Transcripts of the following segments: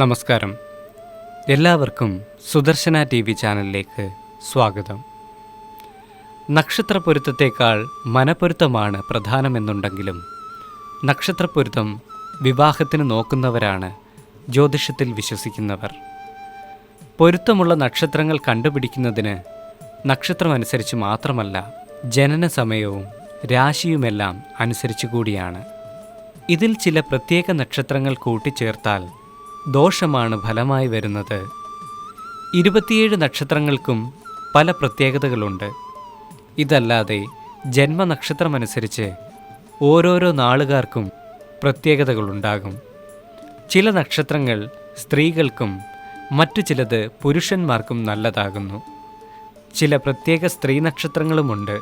നമസ്കാരം. എല്ലാവർക്കും Sudarshana T V ചാനലിലേക്ക് സ്വാഗതം. നക്ഷത്രപ്പൊരുത്തത്തേക്കാൾ മനപ്പൊരുത്തമാണ് പ്രധാനമെന്നുണ്ടെങ്കിലും നക്ഷത്രപ്പൊരുത്തം വിവാഹത്തിന് നോക്കുന്നവരാണ് ജ്യോതിഷത്തിൽ വിശ്വസിക്കുന്നവർ. പൊരുത്തമുള്ള നക്ഷത്രങ്ങൾ കണ്ടുപിടിക്കുന്നതിന് നക്ഷത്രമനുസരിച്ച് മാത്രമല്ല ജനന സമയവും രാശിയുമെല്ലാം അനുസരിച്ചു കൂടിയാണ്. ഇതിൽ ചില പ്രത്യേക നക്ഷത്രങ്ങൾ കൂട്ടിച്ചേർത്താൽ ദോഷമാണ് ഫലമായി വരുന്നത്. ഇരുപത്തിയേഴ് നക്ഷത്രങ്ങൾക്കും പല പ്രത്യേകതകളുണ്ട്. ഇതല്ലാതെ ജന്മനക്ഷത്രമനുസരിച്ച് ഓരോരോ നാളുകാർക്കും പ്രത്യേകതകളുണ്ടാകും. ചില നക്ഷത്രങ്ങൾ സ്ത്രീകൾക്കും മറ്റു ചിലത് പുരുഷന്മാർക്കും നല്ലതാകുന്നു. ചില പ്രത്യേക സ്ത്രീ നക്ഷത്രങ്ങളുമുണ്ട്.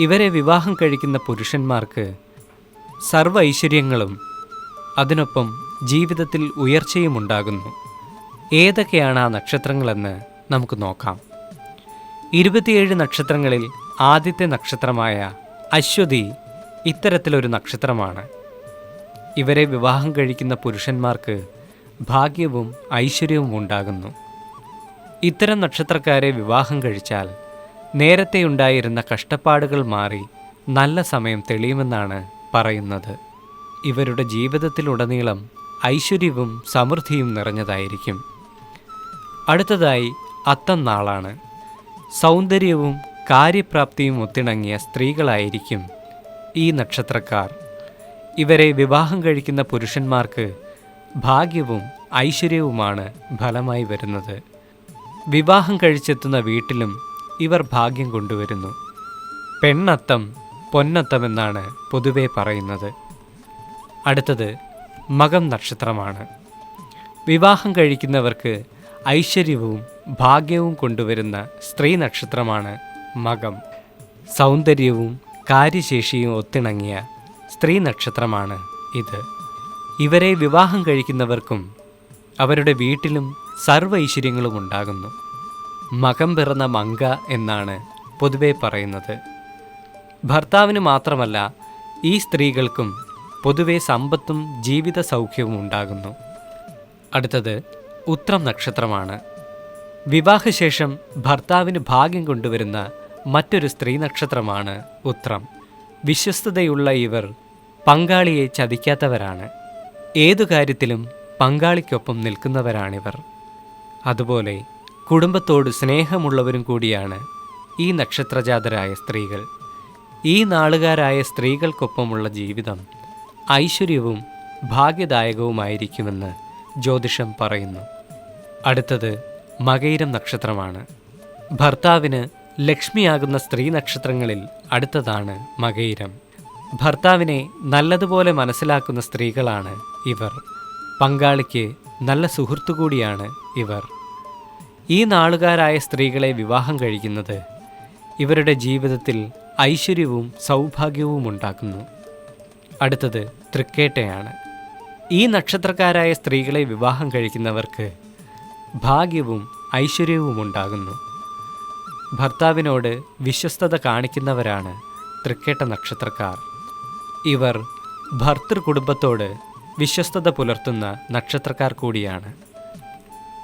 ഇവരെ വിവാഹം കഴിക്കുന്ന പുരുഷന്മാർക്ക് സർവ ഐശ്വര്യങ്ങളും അതിനൊപ്പം ജീവിതത്തിൽ ഉയർച്ചയും ഉണ്ടാകുന്നു ഏതൊക്കെയാണ് ആ നക്ഷത്രങ്ങളെന്ന് നമുക്ക് നോക്കാം. ഇരുപത്തിയേഴ് നക്ഷത്രങ്ങളിൽ ആദ്യത്തെ നക്ഷത്രമായ അശ്വതി ഇത്തരത്തിലൊരു നക്ഷത്രമാണ്. ഇവരെ വിവാഹം കഴിക്കുന്ന പുരുഷന്മാർക്ക് ഭാഗ്യവും ഐശ്വര്യവും ഉണ്ടാകുന്നു. ഇത്തരം നക്ഷത്രക്കാരെ വിവാഹം കഴിച്ചാൽ നേരത്തെ ഉണ്ടായിരുന്ന കഷ്ടപ്പാടുകൾ മാറി നല്ല സമയം തെളിയുമെന്നാണ് പറയുന്നത്. ഇവരുടെ ജീവിതത്തിലുടനീളം ഐശ്വര്യവും സമൃദ്ധിയും നിറഞ്ഞതായിരിക്കും. അടുത്തതായി അത്തം നാളാണ് സൗന്ദര്യവും കാര്യപ്രാപ്തിയും ഒത്തിണങ്ങിയ സ്ത്രീകളായിരിക്കും ഈ നക്ഷത്രക്കാർ. ഇവരെ വിവാഹം കഴിക്കുന്ന പുരുഷന്മാർക്ക് ഭാഗ്യവും ഐശ്വര്യവുമാണ് ഫലമായി വരുന്നത്. വിവാഹം കഴിച്ചെത്തുന്ന വീട്ടിലും ഇവർ ഭാഗ്യം കൊണ്ടുവരുന്നു. പെണ്ണത്തം പൊന്നത്തമെന്നാണ് പൊതുവെ പറയുന്നത്. അടുത്തത് മകം നക്ഷത്രമാണ്. വിവാഹം കഴിക്കുന്നവർക്ക് ഐശ്വര്യവും ഭാഗ്യവും കൊണ്ടുവരുന്ന സ്ത്രീ നക്ഷത്രമാണ് മകം. സൗന്ദര്യവും കാര്യശേഷിയും ഒത്തിണങ്ങിയ സ്ത്രീ നക്ഷത്രമാണ് ഇത്. ഇവരെ വിവാഹം കഴിക്കുന്നവർക്കും അവരുടെ വീട്ടിലും സർവ ഐശ്വര്യങ്ങളും ഉണ്ടാകുന്നു. മകം പിറന്ന മങ്ക എന്നാണ് പൊതുവെ പറയുന്നത്. ഭർത്താവിന് മാത്രമല്ല ഈ സ്ത്രീകൾക്കും പൊതുവെ സമ്പത്തും ജീവിത സൗഖ്യവും ഉണ്ടാകുന്നു അടുത്തത് ഉത്രം നക്ഷത്രമാണ്. വിവാഹശേഷം ഭർത്താവിന് ഭാഗ്യം കൊണ്ടുവരുന്ന മറ്റൊരു സ്ത്രീ നക്ഷത്രമാണ് ഉത്രം. വിശ്വസ്തതയുള്ള ഇവർ പങ്കാളിയെ ചതിക്കാത്തവരാണ്. ഏതു കാര്യത്തിലും പങ്കാളിക്കൊപ്പം നിൽക്കുന്നവരാണിവർ. അതുപോലെ കുടുംബത്തോട് സ്നേഹമുള്ളവരും കൂടിയാണ് ഈ നക്ഷത്രജാതരായ സ്ത്രീകൾ. ഈ നാളുകാരായ സ്ത്രീകൾക്കൊപ്പമുള്ള ജീവിതം ഐശ്വര്യവും ഭാഗ്യദായകവുമായിരിക്കുമെന്ന് ജ്യോതിഷം പറയുന്നു. അടുത്തത് മകയിരം നക്ഷത്രമാണ്. ഭർത്താവിന് ലക്ഷ്മിയാകുന്ന സ്ത്രീ നക്ഷത്രങ്ങളിൽ അടുത്തതാണ് മകയിരം ഭർത്താവിനെ നല്ലതുപോലെ മനസ്സിലാക്കുന്ന സ്ത്രീകളാണ് ഇവർ. പങ്കാളിക്ക് നല്ല സുഹൃത്തു കൂടിയാണ് ഇവർ. ഈ നാളുകാരായ സ്ത്രീകളെ വിവാഹം കഴിക്കുന്നത് ഇവരുടെ ജീവിതത്തിൽ ഐശ്വര്യവും സൗഭാഗ്യവും ഉണ്ടാക്കുന്നു അടുത്തത് തൃക്കേട്ടയാണ്. ഈ നക്ഷത്രക്കാരായ സ്ത്രീകളെ വിവാഹം കഴിക്കുന്നവർക്ക് ഭാഗ്യവും ഐശ്വര്യവും ഉണ്ടാകുന്നു. ഭർത്താവിനോട് വിശ്വസ്തത കാണിക്കുന്നവരാണ് തൃക്കേട്ട നക്ഷത്രക്കാർ. ഇവർ ഭർത്തൃ കുടുംബത്തോട് വിശ്വസ്തത പുലർത്തുന്ന നക്ഷത്രക്കാർ കൂടിയാണ്.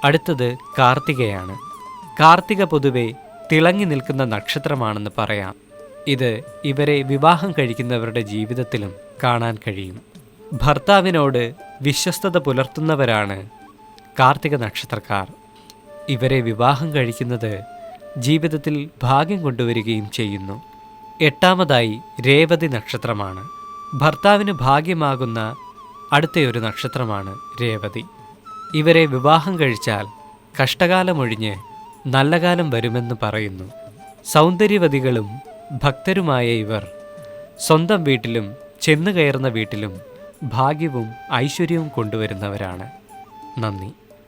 അടുത്തത് കാർത്തികയാണ്. കാർത്തിക പൊതുവെ തിളങ്ങി നിൽക്കുന്ന നക്ഷത്രമാണെന്ന് പറയാം. ഇത് ഇവരെ വിവാഹം കഴിക്കുന്നവരുടെ ജീവിതത്തിലും കാണാൻ കഴിയും. ഭർത്താവിനോട് വിശ്വസ്തത പുലർത്തുന്നവരാണ് കാർത്തിക നക്ഷത്രക്കാർ. ഇവരെ വിവാഹം കഴിക്കുന്നത് ജീവിതത്തിൽ ഭാഗ്യം കൊണ്ടുവരികയും ചെയ്യുന്നു. എട്ടാമതായി രേവതി നക്ഷത്രമാണ്. ഭർത്താവിന് ഭാഗ്യമാകുന്ന അടുത്തയൊരു നക്ഷത്രമാണ് രേവതി. ഇവരെ വിവാഹം കഴിച്ചാൽ കഷ്ടകാലമൊഴിഞ്ഞ് നല്ല കാലം വരുമെന്ന് പറയുന്നു. സൗന്ദര്യവതികളും ഭക്തരുമായ ഇവർ. സ്വന്തം വീട്ടിലും ചെന്നു കയറുന്ന വീട്ടിലും ഭാഗ്യവും ഐശ്വര്യവും കൊണ്ടുവരുന്നവരാണ്. നന്ദി.